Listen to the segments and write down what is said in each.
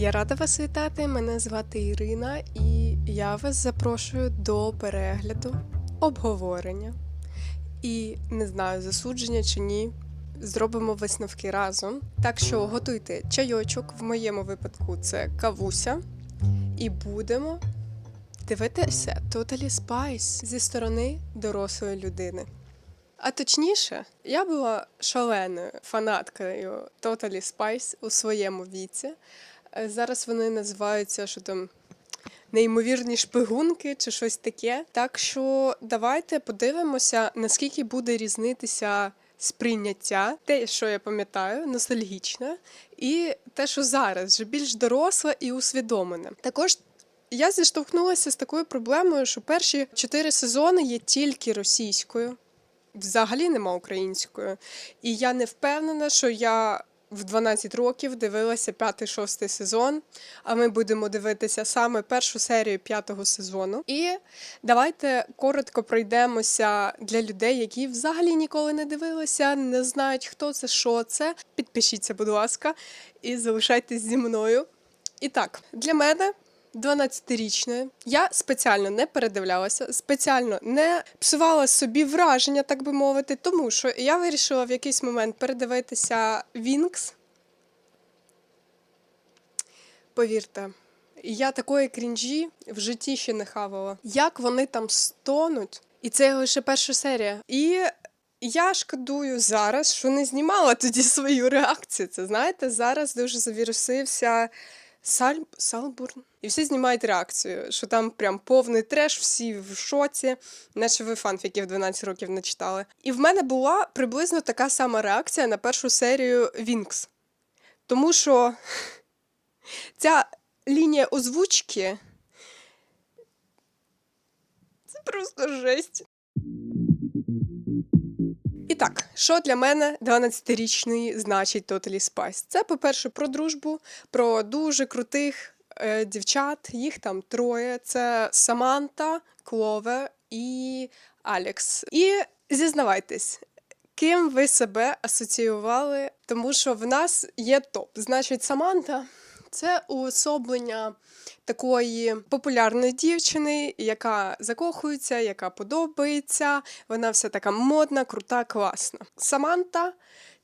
Я рада вас вітати. Мене звати Ірина, і я вас запрошую до перегляду, обговорення. І не знаю, засудження чи ні. Зробимо висновки разом. Так що готуйте чайочок, в моєму випадку це кавуся, і будемо дивитися Totally Spice зі сторони дорослої людини. А точніше, я була шаленою фанаткою Totally Spice у своєму віці. Е, Зараз вони називаються що там неймовірні шпигунки чи щось таке. Так що давайте подивимося, наскільки буде різнитися сприйняття, те, що я пам'ятаю, ностальгічне, і те, що зараз вже більш доросле і усвідомлене. Також я зіштовхнулася з такою проблемою, що перші чотири сезони є тільки російською взагалі нема українською. І я не впевнена, що я в 12 років дивилася п'ятий шостий сезон. А ми будемо дивитися саме першу серію п'ятого сезону. І давайте коротко пройдемося для людей, які взагалі ніколи не дивилися, не знають, хто це, що це. Підпишіться, будь ласка, і залишайтесь зі мною. І так, для мене 12-річною я спеціально не передивлялася, спеціально не псувала собі враження, так би мовити, тому що я вирішила в якийсь момент передивитися Вінкс. Повірте, я такої крінжі в житті ще не хавала. Як вони там стонуть, і це лише перша серія. І я шкодую зараз, що не знімала тоді свою реакцію. Це знаєте, зараз дуже завірусився Саль... Салбурн. І всі знімають реакцію, що там прям повний треш, всі в шоці, наче ви фанфіків 12 років не читали. І в мене була приблизно така сама реакція на першу серію Вінкс. Тому що ця лінія озвучки це просто жесть. І так, що для мене 12-річний значить Totally Spice? Це, по-перше, про дружбу, про дуже крутих е, дівчат. Їх там троє: це Саманта, Клове і Алекс. І зізнавайтесь. Ким ви себе асоціювали? Тому що в нас є топ. Значить, Саманта це уособлення такої популярної дівчини, яка закохується, яка подобається. Вона вся така модна, крута, класна. Саманта.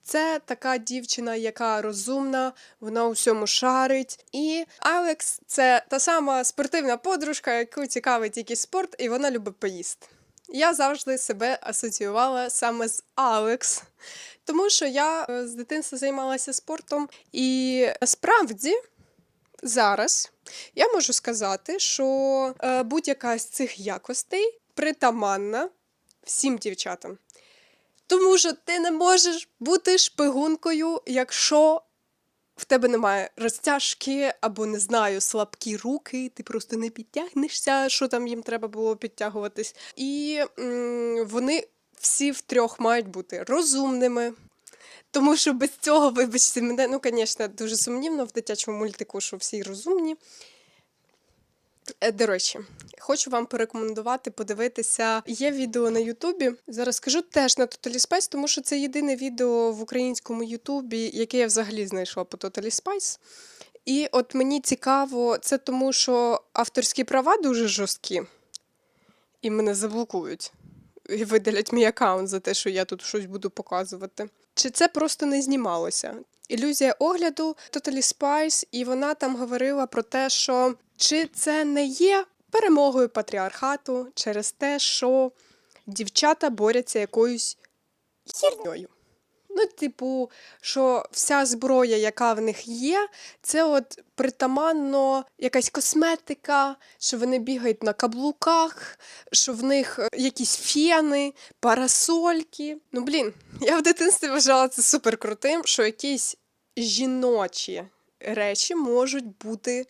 Це така дівчина, яка розумна, вона у всьому шарить. І Алекс це та сама спортивна подружка, яку цікавить тільки спорт, і вона любить поїсти. Я завжди себе асоціювала саме з Алекс, тому що я е, з дитинства займалася спортом, і насправді зараз я можу сказати, що е, будь-яка з цих якостей притаманна всім дівчатам. Тому що ти не можеш бути шпигункою, якщо в тебе немає розтяжки або не знаю, слабкі руки, ти просто не підтягнешся, що там їм треба було підтягуватись. І м, вони всі втрьох мають бути розумними. Тому що без цього, вибачте мене, ну, звісно, дуже сумнівно в дитячому мультику, що всі розумні. Е, До речі, хочу вам порекомендувати подивитися. Є відео на Ютубі. Зараз скажу теж на Totally Spice, тому що це єдине відео в українському Ютубі, яке я взагалі знайшла по Totally Spice. І от мені цікаво, це тому, що авторські права дуже жорсткі, і мене заблокують. І видалять мій аккаунт за те, що я тут щось буду показувати. Чи це просто не знімалося? Ілюзія огляду Totally Spice, і вона там говорила про те, що чи це не є перемогою патріархату через те, що дівчата борються якоюсь херньою. Ну, типу, що вся зброя, яка в них є, це от притаманно якась косметика, що вони бігають на каблуках, що в них е, якісь фени, парасольки. Ну, блін, я в дитинстві вважала це супер крутим, що якісь жіночі речі можуть бути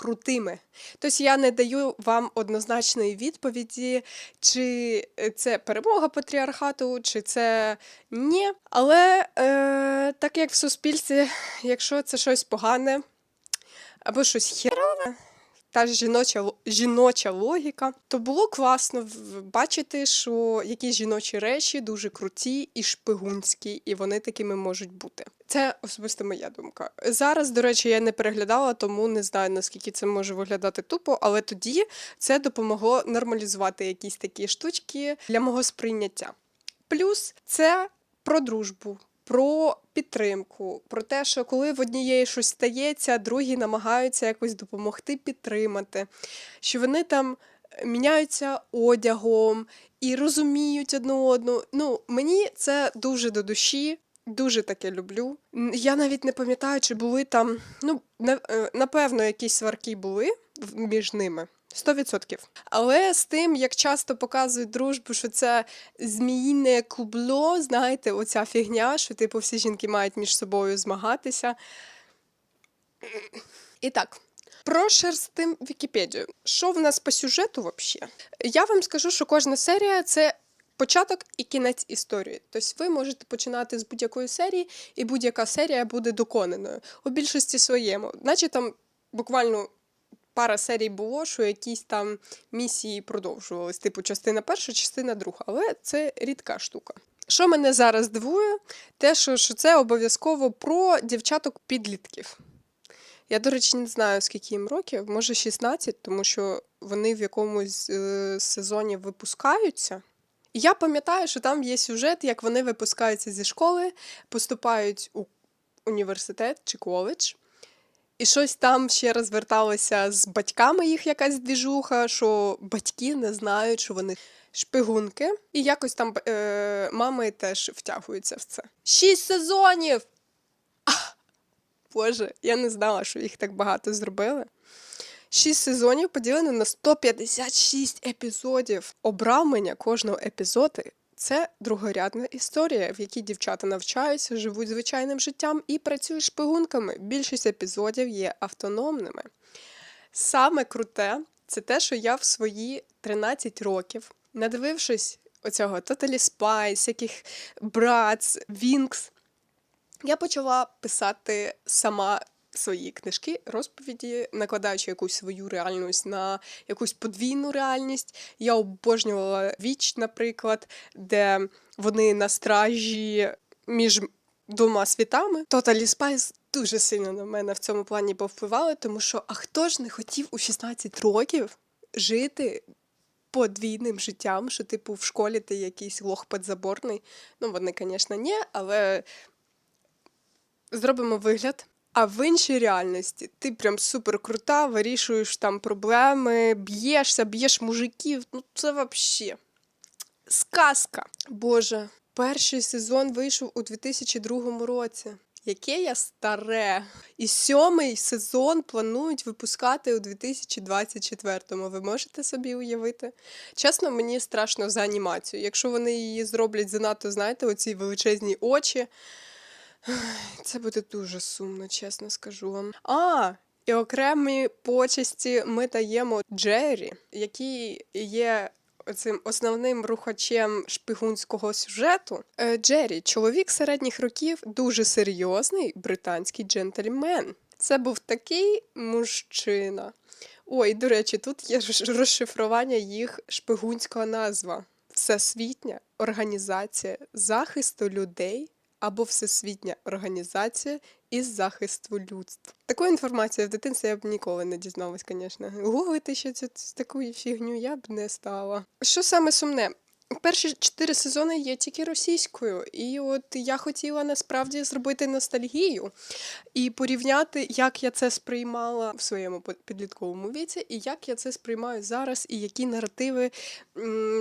крутими. Тобто я не даю вам однозначної відповіді, чи е, це перемога патріархату, чи це ні. Але е, так як в суспільстві, якщо це щось погане або щось херове, та ж жіноча, жіноча логіка, то було класно бачити, що якісь жіночі речі дуже круті і шпигунські, і вони такими можуть бути. Це особисто моя думка. Зараз, до речі, я не переглядала, тому не знаю, наскільки це може виглядати тупо, але тоді це допомогло нормалізувати якісь такі штучки для мого сприйняття. Плюс це про дружбу, про підтримку, про те, що коли в однієї щось стається, другі намагаються якось допомогти підтримати, що вони там міняються одягом і розуміють одну одну. Ну, мені це дуже до душі. Дуже таке люблю. Я навіть не пам'ятаю, чи були там. Ну, е, напевно, якісь сварки були між ними. 100%. Але з тим, як часто показують дружбу, що це зміїне кубло, знаєте, оця фігня, що типу всі жінки мають між собою змагатися. І так, прошерстим Вікіпедію. Що в нас по сюжету взагалі? Я вам скажу, що кожна серія це початок і кінець історії. Тобто ви можете починати з будь-якої серії, і будь-яка серія буде доконаною. У більшості своєму. Наче там буквально пара серій було, що якісь там місії продовжувались, типу частина перша, частина друга, але це рідка штука. Що мене зараз дивує, те, що, це обов'язково про дівчаток-підлітків. Я, до речі, не знаю, скільки їм років, може 16, тому що вони в якомусь е, сезоні випускаються. Я пам'ятаю, що там є сюжет, як вони випускаються зі школи, поступають у університет чи коледж. І щось там ще розверталося з батьками їх якась двіжуха, що батьки не знають, що вони шпигунки. І якось там е, мами теж втягуються в це. Шість сезонів! Боже, я не знала, що їх так багато зробили. Шість сезонів поділено на 156 епізодів. Обрамлення кожного епізоду це другорядна історія, в якій дівчата навчаються, живуть звичайним життям і працюють шпигунками. Більшість епізодів є автономними. Саме круте це те, що я в свої 13 років, надивившись оцього Totally Spice, всяких Bratz, Winx, я почала писати сама свої книжки, розповіді, накладаючи якусь свою реальність на якусь подвійну реальність. Я обожнювала віч, наприклад, де вони на стражі між двома світами. Totally Spice дуже сильно на мене в цьому плані повпливали, тому що а хто ж не хотів у 16 років жити подвійним життям, що, типу, в школі ти якийсь лох підзаборний. Ну, вони, звісно, ні, але зробимо вигляд. А в іншій реальності ти прям супер крута, вирішуєш там проблеми, б'єшся, б'єш мужиків. Ну це взагалі сказка. Боже, перший сезон вийшов у 2002 році. Яке я старе. І сьомий сезон планують випускати у 2024-му. Ви можете собі уявити? Чесно, мені страшно за анімацію. Якщо вони її зроблять занадто, знаєте, оці величезні очі. Це буде дуже сумно, чесно скажу вам. А, і окремі почесті ми даємо Джері, який є цим основним рухачем шпигунського сюжету. Е, Джері, чоловік середніх років, дуже серйозний британський джентльмен. Це був такий мужчина. Ой, до речі, тут є розшифрування їх шпигунського назва. Всесвітня організація захисту людей або Всесвітня організація із захисту людства. Таку інформацію в дитинстві я б ніколи не дізналась, звісно. Гуглити ще цю таку фігню я б не стала. Що саме сумне? Перші чотири сезони є тільки російською, і от я хотіла насправді зробити ностальгію і порівняти, як я це сприймала в своєму під- підлітковому віці, і як я це сприймаю зараз, і які наративи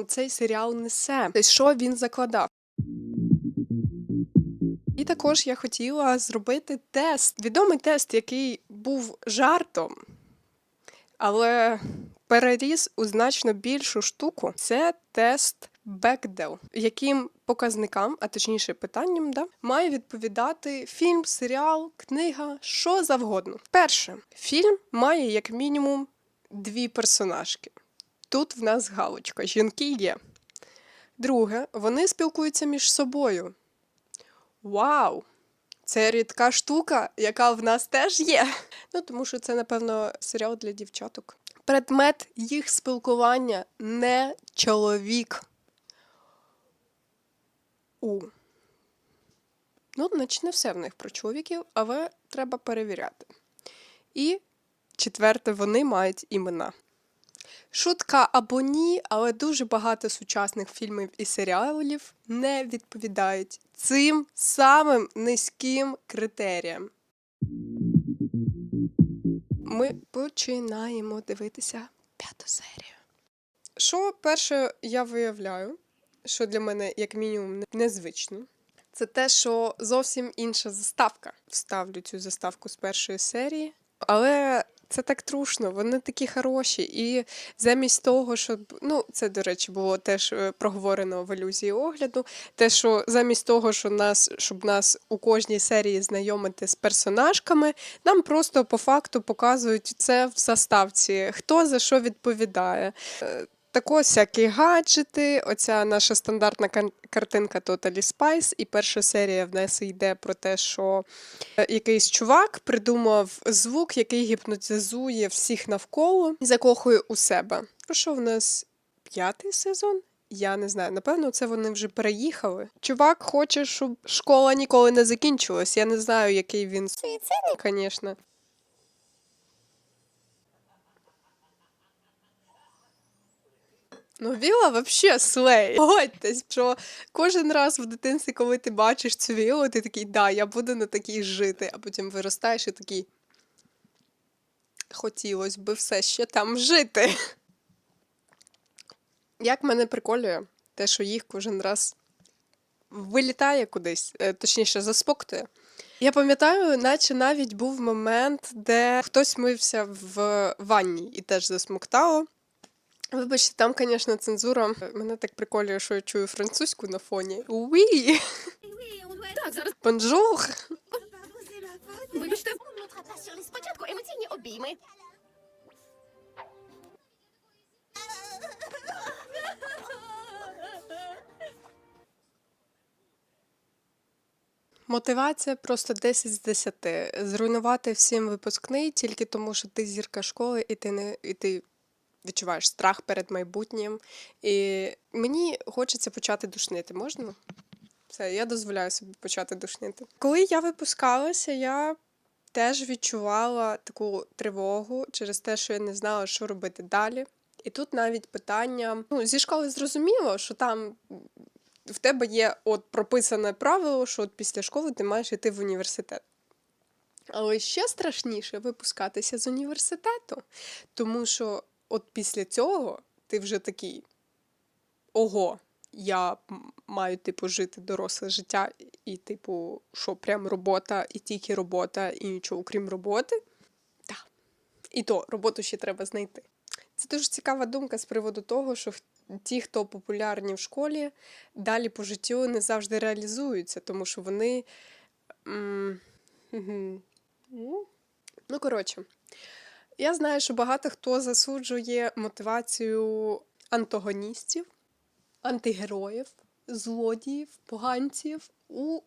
цей серіал несе. Що він закладав. Також я хотіла зробити тест. Відомий тест, який був жартом, але переріс у значно більшу штуку. Це тест Бекдел, яким показникам, а точніше питанням, да, має відповідати фільм, серіал, книга, що завгодно. Перше, фільм має як мінімум дві персонажки. Тут в нас галочка, жінки є. Друге, вони спілкуються між собою. Вау! Це рідка штука, яка в нас теж є. Ну, тому що це, напевно, серіал для дівчаток. Предмет їх спілкування не чоловік. У. Ну, наче не все в них про чоловіків, але треба перевіряти. І четверте, вони мають імена. Шутка або ні, але дуже багато сучасних фільмів і серіалів не відповідають цим самим низьким критеріям. Ми починаємо дивитися п'яту серію. Що перше я виявляю, що для мене, як мінімум, незвично, це те, що зовсім інша заставка. Вставлю цю заставку з першої серії. Але це так трушно, вони такі хороші. І замість того, щоб ну це до речі було теж е, проговорено в ілюзії огляду. Те, що замість того, що нас, щоб нас у кожній серії знайомити з персонажками, нам просто по факту показують це в заставці, хто за що відповідає. Так ось всякі гаджети, оця наша стандартна картинка Totally Spice, і перша серія в нас йде про те, що е, якийсь чувак придумав звук, який гіпнотизує всіх навколо і закохує у себе. Про що в нас п'ятий сезон? Я не знаю. Напевно, це вони вже переїхали. Чувак хоче, щоб школа ніколи не закінчилась. Я не знаю, який він суїцидний, звісно. Ну, Віла вообще слей. Погодьтесь, що кожен раз в дитинстві, коли ти бачиш цю вілу, ти такий, да, я буду на такій жити, а потім виростаєш і такий. Хотілося би все ще там жити. Як мене приколює, те, що їх кожен раз вилітає кудись, е, точніше, заспоктує. Я пам'ятаю, наче навіть був момент, де хтось мився в ванні і теж засмоктало. Вибачте, там, звісно, цензура. Мене так приколює, що я чую французьку на фоні. Уі! Так, зараз Бонжур! вибачте. Спочатку емоційні обійми. Мотивація просто 10 з 10. Зруйнувати всім випускний тільки тому, що ти зірка школи і ти не і ти відчуваєш страх перед майбутнім. І мені хочеться почати душнити. Можна? Все, я дозволяю собі почати душнити. Коли я випускалася, я теж відчувала таку тривогу через те, що я не знала, що робити далі. І тут навіть питання: ну, зі школи зрозуміло, що там в тебе є от прописане правило, що от після школи ти маєш йти в університет. Але ще страшніше випускатися з університету, тому що от після цього ти вже такий ого, я маю, типу, жити доросле життя, і, типу, що прям робота, і тільки робота, і нічого крім роботи. Так. І то роботу ще треба знайти. Це дуже цікава думка з приводу того, що ті, хто популярні в школі, далі по життю не завжди реалізуються, тому що вони. Ну, коротше, я знаю, що багато хто засуджує мотивацію антагоністів, антигероїв, злодіїв, поганців у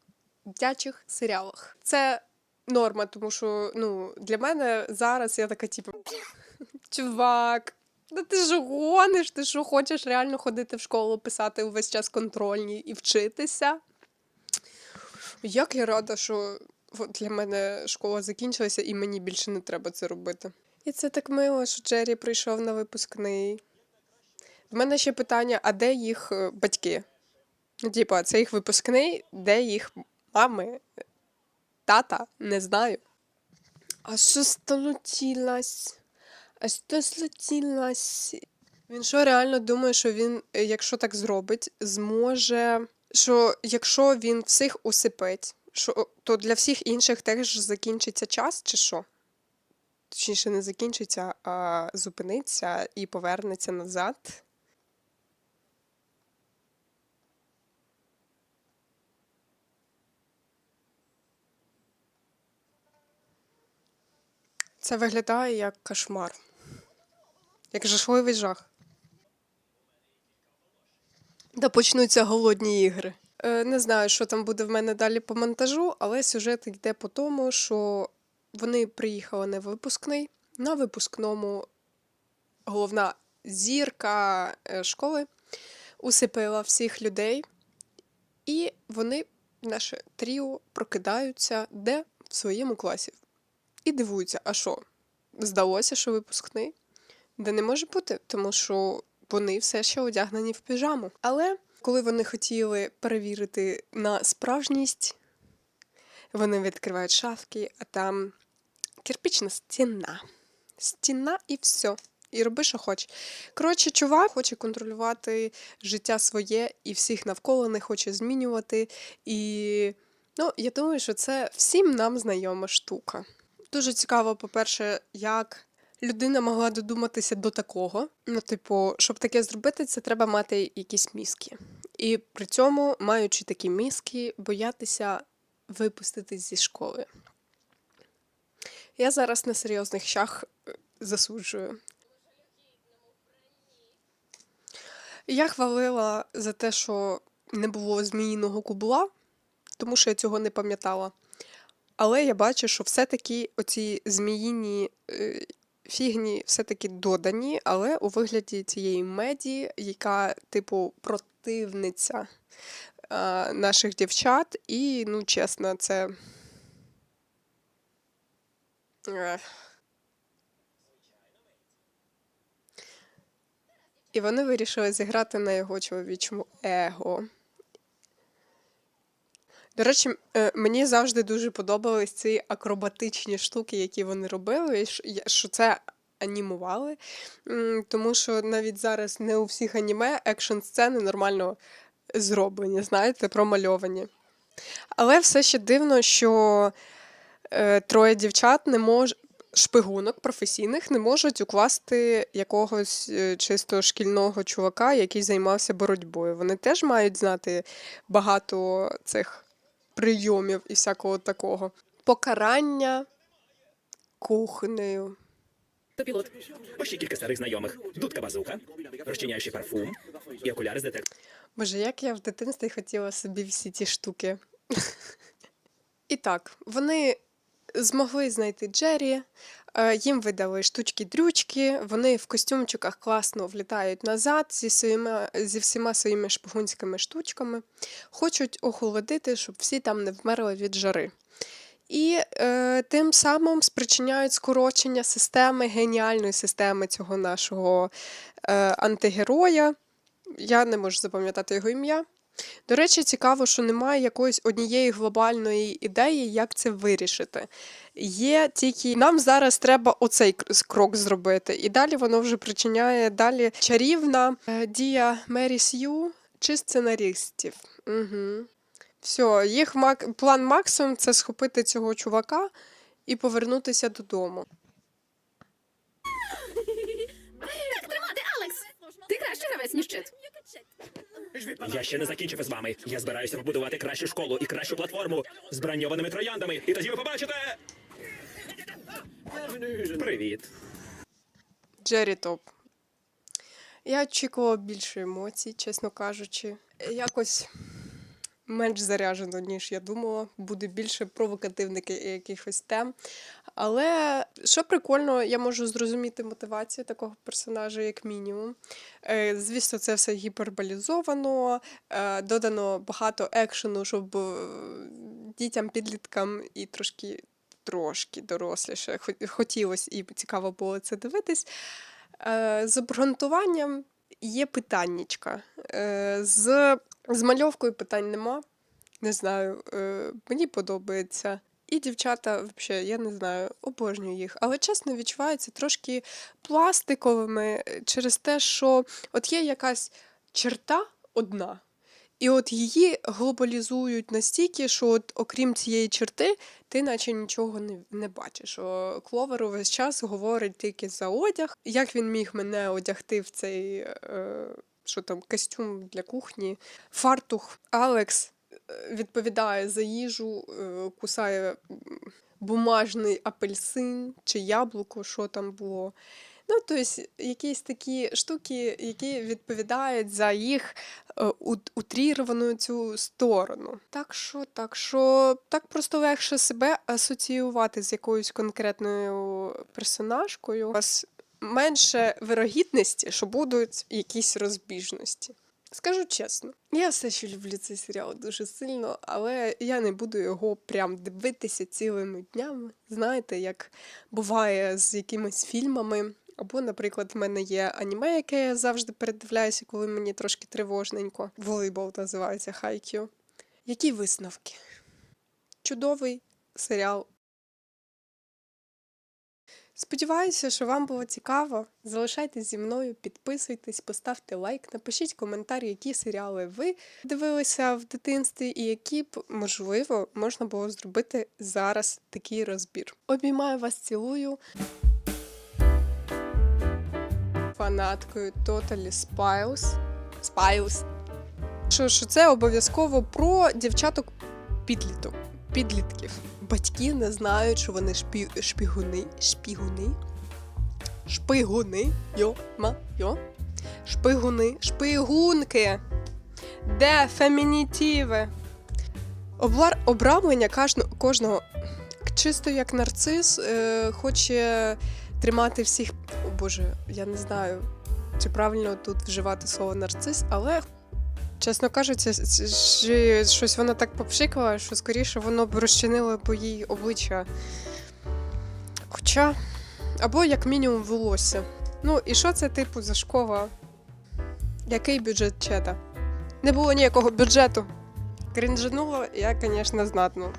дитячих серіалах. Це норма, тому що ну, для мене зараз я така, типу, чувак. Да ти ж гониш, ти що хочеш реально ходити в школу, писати увесь час контрольні і вчитися. Як я рада, що для мене школа закінчилася і мені більше не треба це робити. І це так мило, що Джері прийшов на випускний. В мене ще питання: а де їх е, батьки? Ну, типа, це їх випускний, де їх мами, тата, не знаю. А що случилось? А що случилось? Він що реально думає, що він, е, якщо так зробить, зможе. Що якщо він всіх усипить, що, то для всіх інших теж закінчиться час, чи що? Точніше, не закінчиться, а зупиниться і повернеться назад. Це виглядає як кошмар. Як жахливий жах. Да почнуться голодні ігри. Е, Не знаю, що там буде в мене далі по монтажу, але сюжет йде по тому, що вони приїхали на випускний. На випускному головна зірка е, школи усипила всіх людей, і вони, наше тріо, прокидаються де в своєму класі. І дивуються, а що? Здалося, що випускний? Де не може бути, тому що вони все ще одягнені в піжаму. Але коли вони хотіли перевірити на справжність, вони відкривають шафки, а там кирпична стіна. Стіна і все. І роби, що хочеш. Коротше, чувак хоче контролювати життя своє і всіх навколо не хоче змінювати. І ну, я думаю, що це всім нам знайома штука. Дуже цікаво, по-перше, як людина могла додуматися до такого. Ну, типу, щоб таке зробити, це треба мати якісь мізки. І при цьому, маючи такі мізки, боятися випуститись зі школи. Я зараз на серйозних щах е, засуджую. Я хвалила за те, що не було зміїного кубла, тому що я цього не пам'ятала. Але я бачу, що все-таки оці зміїні е, фігні все-таки додані, але у вигляді цієї меді, яка, типу, противниця е, наших дівчат. І, ну, чесно, це. Ех. І вони вирішили зіграти на його чоловічому его. До речі, е, мені завжди дуже подобались ці акробатичні штуки, які вони робили, що- це анімували. Тому що навіть зараз не у всіх аніме екшн сцени нормально зроблені, знаєте, промальовані. Але все ще дивно, що е, троє дівчат не мож... шпигунок професійних не можуть укласти якогось е, чисто шкільного чувака, який займався боротьбою. Вони теж мають знати багато цих прийомів і всякого такого. Покарання кухнею. Пілот. Ось ще кілька старих знайомих. Дудка базука, розчиняючий парфум і окуляри з детектором. Боже, як я в дитинстві хотіла собі всі ці штуки. І так, вони змогли знайти Джері, е, їм видали штучки-дрючки, вони в костюмчиках класно влітають назад зі, своїми, зі всіма своїми шпигунськими штучками, хочуть охолодити, щоб всі там не вмерли від жари. І е, тим самим спричиняють скорочення системи, геніальної системи цього нашого е, антигероя. Я не можу запам'ятати його ім'я. До речі, цікаво, що немає якоїсь однієї глобальної ідеї, як це вирішити. Є тільки нам зараз треба оцей крок зробити, і далі воно вже причиняє далі чарівна е, дія Мері Сью чи сценаристів. Угу. Все, їх мак... план максимум це схопити цього чувака і повернутися додому. Так тримати, Алекс! Ти краще гравець, ніж Чет. Я ще не закінчив із вами. Я збираюся побудувати кращу школу і кращу платформу з броньованими трояндами. І тоді ви побачите. Привіт. Джері Топ. Я очікувала більше емоцій, чесно кажучи. Якось менш заряжено, ніж я думала. Буде більше провокативних якихось тем. Але що прикольно, я можу зрозуміти мотивацію такого персонажа, як мінімум. Е, Звісно, це все гіперболізовано, е, додано багато екшену, щоб е, дітям, підліткам і трошки. Трошки доросліше хо- хотілося і цікаво було це дивитись. З обґрунтуванням є питаннячка. З, з мальовкою питань нема. Не знаю, е, мені подобається. І дівчата, взагалі, я не знаю, обожнюю їх. Але чесно відчуваються трошки пластиковими е, через те, що от є якась черта одна. І от її глобалізують настільки, що от, окрім цієї черти, ти наче нічого не, не бачиш. О, Кловер увесь час говорить тільки за одяг. Як він міг мене одягти в цей е, що там, костюм для кухні, фартух. Алекс е, відповідає за їжу, е, кусає бумажний апельсин чи яблуко, що там було. Ну, тобто, якісь такі штуки, які відповідають за їх е, утріровану цю сторону. Так що, так що, так просто легше себе асоціювати з якоюсь конкретною персонажкою. У вас менше вирогідності, що будуть якісь розбіжності. Скажу чесно, я все ще люблю цей серіал дуже сильно, але я не буду його прям дивитися цілими днями. Знаєте, як буває з якимись фільмами. Або, наприклад, в мене є аніме, яке я завжди передивляюся, коли мені трошки тривожненько. Волейбол називається Хайкю. Які висновки? Чудовий серіал. Сподіваюся, що вам було цікаво. Залишайтесь зі мною, підписуйтесь, поставте лайк, напишіть коментар, які серіали ви дивилися в дитинстві, і які б, можливо, можна було зробити зараз такий розбір. Обіймаю вас, цілую. Фанаткою Totally Spies. Spies. Що, що це обов'язково про дівчаток підліток. Підлітків. Батьки не знають, що вони шпі... шпігуни. Шпігуни. Шпигуни. Йо, ма, йо. Шпигуни. Шпигунки. Де фемінітиви? Облар... Обрамлення кожного чисто як нарцис е, хоче тримати всіх. О Боже, я не знаю, чи правильно тут вживати слово нарцис, але чесно кажучи, щось воно так попшикало, що скоріше воно б розчинило б їй обличчя. Хоча, або як мінімум волосся. Ну, і що це типу за школа? Який бюджет чета? Не було ніякого бюджету. Крінжануло я, звісно, знатно.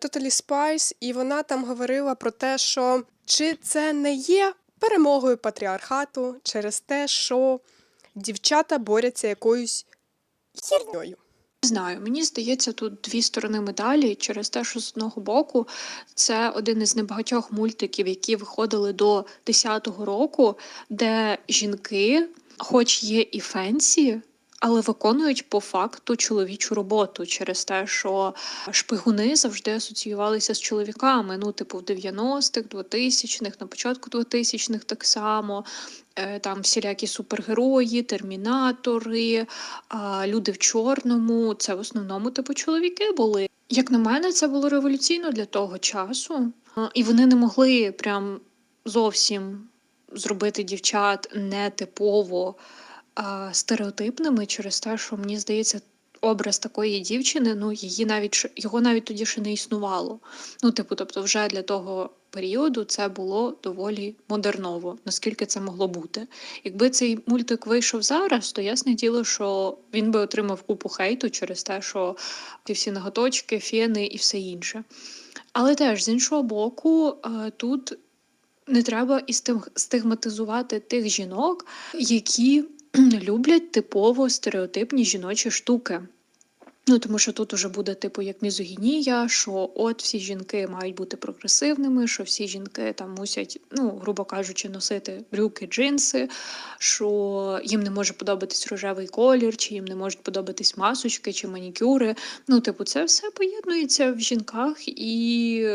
Totally Spies, і вона там говорила про те, що чи це не є перемогою патріархату через те, що дівчата борються якоюсь херньою. Не знаю, мені здається, тут дві сторони медалі через те, що з одного боку це один із небагатьох мультиків, які виходили до 10-го року, де жінки, хоч є і фенсі, але виконують по факту чоловічу роботу через те, що шпигуни завжди асоціювалися з чоловіками. Ну, типу, в 90-х, 2000-х, на початку 2000-х так само. Е, Там всілякі супергерої, термінатори, люди в чорному. Це в основному типу чоловіки були. Як на мене, це було революційно для того часу, і вони не могли прям зовсім зробити дівчат нетипово стереотипними через те, що мені здається. Образ такої дівчини, ну її навіть його навіть тоді ще не існувало. Ну, типу, тобто, вже для того періоду це було доволі модерново, наскільки це могло бути. Якби цей мультик вийшов зараз, то ясне діло, що він би отримав купу хейту через те, що ті всі ноготочки, фени і все інше. Але теж з іншого боку, е, тут не треба і стигматизувати тих жінок, які люблять типово стереотипні жіночі штуки. Ну, тому що тут уже буде типу як мізогінія, що от всі жінки мають бути прогресивними, що всі жінки там мусять, ну, грубо кажучи, носити брюки, джинси, що їм не може подобатись рожевий колір, чи їм не можуть подобатись масочки чи манікюри. Ну, типу, це все поєднується в жінках, і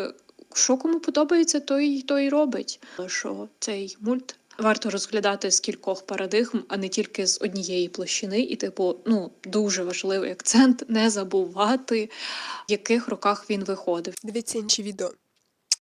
що кому подобається, той, той робить. Що цей мульт варто розглядати з кількох парадигм, а не тільки з однієї площини. І, типу, ну дуже важливий акцент не забувати, в яких роках він виходив. Дивіться інші відео.